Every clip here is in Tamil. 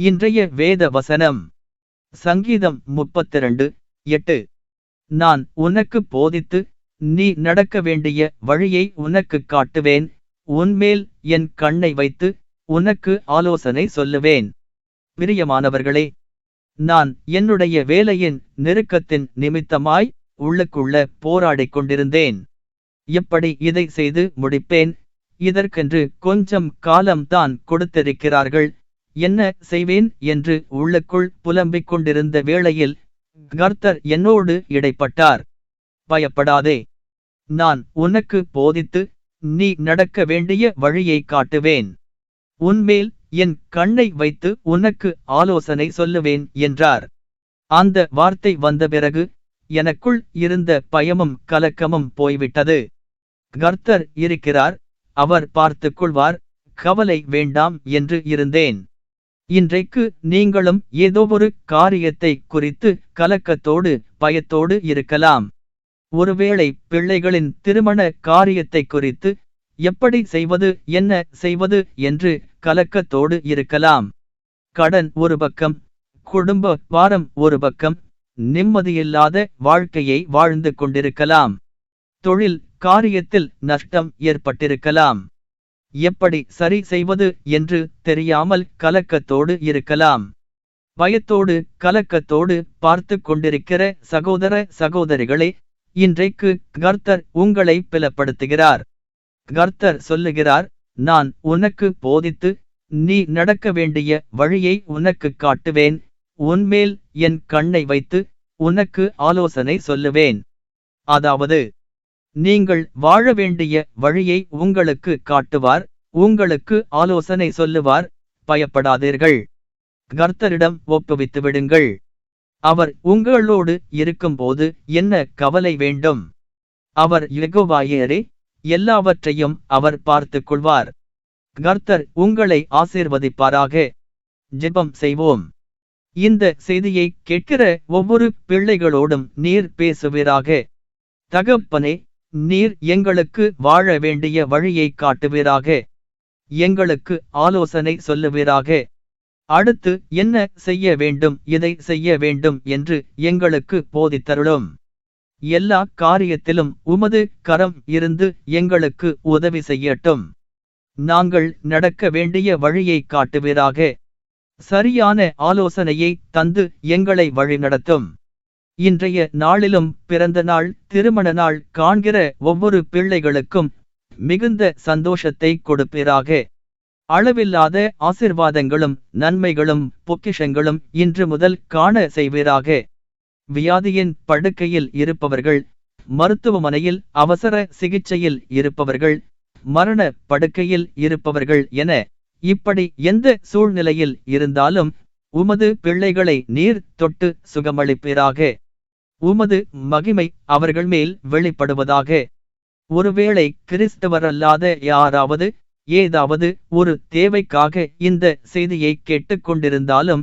இன்றைய வேத வசனம். சங்கீதம் முப்பத்திரண்டு எட்டு. நான் உனக்கு போதித்து நீ நடக்க வேண்டிய வழியை உனக்குக் காட்டுவேன். உன்மேல் என் கண்ணை வைத்து உனக்கு ஆலோசனை சொல்லுவேன். பிரியமானவர்களே நான் என்னுடைய வேலையின் நெருக்கத்தின் நிமித்தமாய் உள்ளுக்குள்ள போராடிக் கொண்டிருந்தேன். எப்படி இதை செய்து முடிப்பேன்? இதற்கென்று கொஞ்சம் காலம்தான் கொடுத்திருக்கிறார்கள். என்ன செய்வேன் என்று உள்ளுக்குள் புலம்பிக் கொண்டிருந்த வேளையில் கர்த்தர் என்னோடு இடைப்பட்டார். பயப்படாதே. நான் உனக்கு போதித்து நீ நடக்க வேண்டிய வழியை காட்டுவேன். உன்மேல் என் கண்ணை வைத்து உனக்கு ஆலோசனை சொல்லுவேன் என்றார். அந்த வார்த்தை வந்த பிறகு எனக்குள் இருந்த பயமும் கலக்கமும் போய்விட்டது. கர்த்தர் இருக்கிறார். அவர் பார்த்துக் கொள்வார். கவலை வேண்டாம் என்று இருந்தேன். இன்றைக்கு நீங்களும் ஏதோ ஒரு காரியத்தை குறித்து கலக்கத்தோடு பயத்தோடு இருக்கலாம். ஒருவேளை பிள்ளைகளின் திருமண காரியத்தை குறித்து எப்படி செய்வது என்ன செய்வது என்று கலக்கத்தோடு இருக்கலாம். கடன் ஒரு பக்கம் குடும்ப வாரம் ஒரு பக்கம் நிம்மதியில்லாத வாழ்க்கையை வாழ்ந்து கொண்டிருக்கலாம். தொழில் காரியத்தில் நஷ்டம் ஏற்பட்டிருக்கலாம். எப்படி சரி செய்வது என்று தெரியாமல் கலக்கத்தோடு இருக்கலாம். பயத்தோடு கலக்கத்தோடு பார்த்து கொண்டிருக்கிற சகோதர சகோதரிகளே இன்றைக்கு கர்த்தர் உங்களை பிலப்படுத்துகிறார் கர்த்தர் சொல்லுகிறார் நான் உனக்கு போதித்து நீ நடக்க வேண்டிய வழியை உனக்குக் காட்டுவேன். உன்மேல் என் கண்ணை வைத்து உனக்கு ஆலோசனை சொல்லுவேன். அதாவது நீங்கள் வாழ வேண்டிய வழியை உங்களுக்கு காட்டுவார். உங்களுக்கு ஆலோசனை சொல்லுவார் பயப்படாதீர்கள். கர்த்தரிடம் ஒப்புவித்து விடுங்கள். அவர் உங்களோடு இருக்கும்போது என்ன கவலை வேண்டும்? அவர் யெகோவாயரே எல்லாவற்றையும் அவர் பார்த்துக் கொள்வார். கர்த்தர் உங்களை ஆசீர்வதிப்பாராக. ஜெபம் செய்வோம். இந்த செய்தியை கேட்கிற ஒவ்வொரு பிள்ளைகளோடும் நீர் பேசுவீராக. தகப்பனே நீர் எங்களுக்கு வாழ வேண்டிய வழியை காட்டுவீராக. எங்களுக்கு ஆலோசனை சொல்லுவீராக. அடுத்து என்ன செய்ய வேண்டும் இதை செய்ய வேண்டும் என்று எங்களுக்கு போதித்தருளும். எல்லா காரியத்திலும் உமது கரம் இருந்து எங்களுக்கு உதவி செய்யட்டும். நாங்கள் நடக்க வேண்டிய வழியை காட்டுவீராக. சரியான ஆலோசனையை தந்து எங்களை வழிநடத்தும் இன்றைய நாளிலும் பிறந்த நாள் திருமண நாள் காண்கிற ஒவ்வொரு பிள்ளைகளுக்கும் மிகுந்த சந்தோஷத்தை கொடுப்பீராக. அளவில்லாத ஆசிர்வாதங்களும் நன்மைகளும் பொக்கிஷங்களும் இன்று முதல் காண செய்வீராக. வியாதியின் படுக்கையில் இருப்பவர்கள் மருத்துவமனையில் அவசர சிகிச்சையில் இருப்பவர்கள் மரண படுக்கையில் இருப்பவர்கள் என இப்படி எந்த சூழ்நிலையில் இருந்தாலும் உமது பிள்ளைகளை நீர் தொட்டு சுகமளிப்பீராக. உமது மகிமை அவர்கள் மேல் வெளிப்படுவதாக. ஒருவேளை கிறிஸ்தவரல்லாத யாராவது ஏதாவது ஒரு தேவைக்காக இந்த செய்தியை கேட்டுக்கொண்டிருந்தாலும்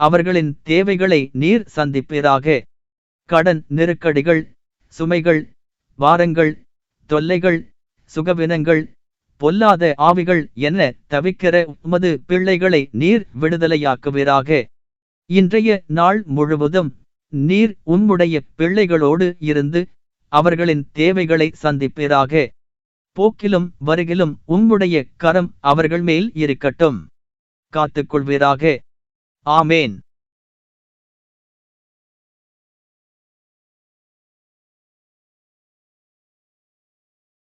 அவர்களின் தேவைகளை நீர் சந்திப்பீராக. கடன் நெருக்கடிகள் சுமைகள் வாரங்கள் தொல்லைகள் சுகவினங்கள் பொல்லாத ஆவிகள் என தவிக்கிற உமது பிள்ளைகளை நீர் விடுதலையாக்குவீராக. இன்றைய நாள் முழுவதும் நீர் உம்முடைய பிள்ளைகளோடு இருந்து அவர்களின் தேவைகளை சந்திப்பீராக. போக்கிலும் வருகிலும் உம்முடைய கரம் அவர்கள் மேல் இருக்கட்டும். காத்துக்கொள்வீராக. ஆமேன்.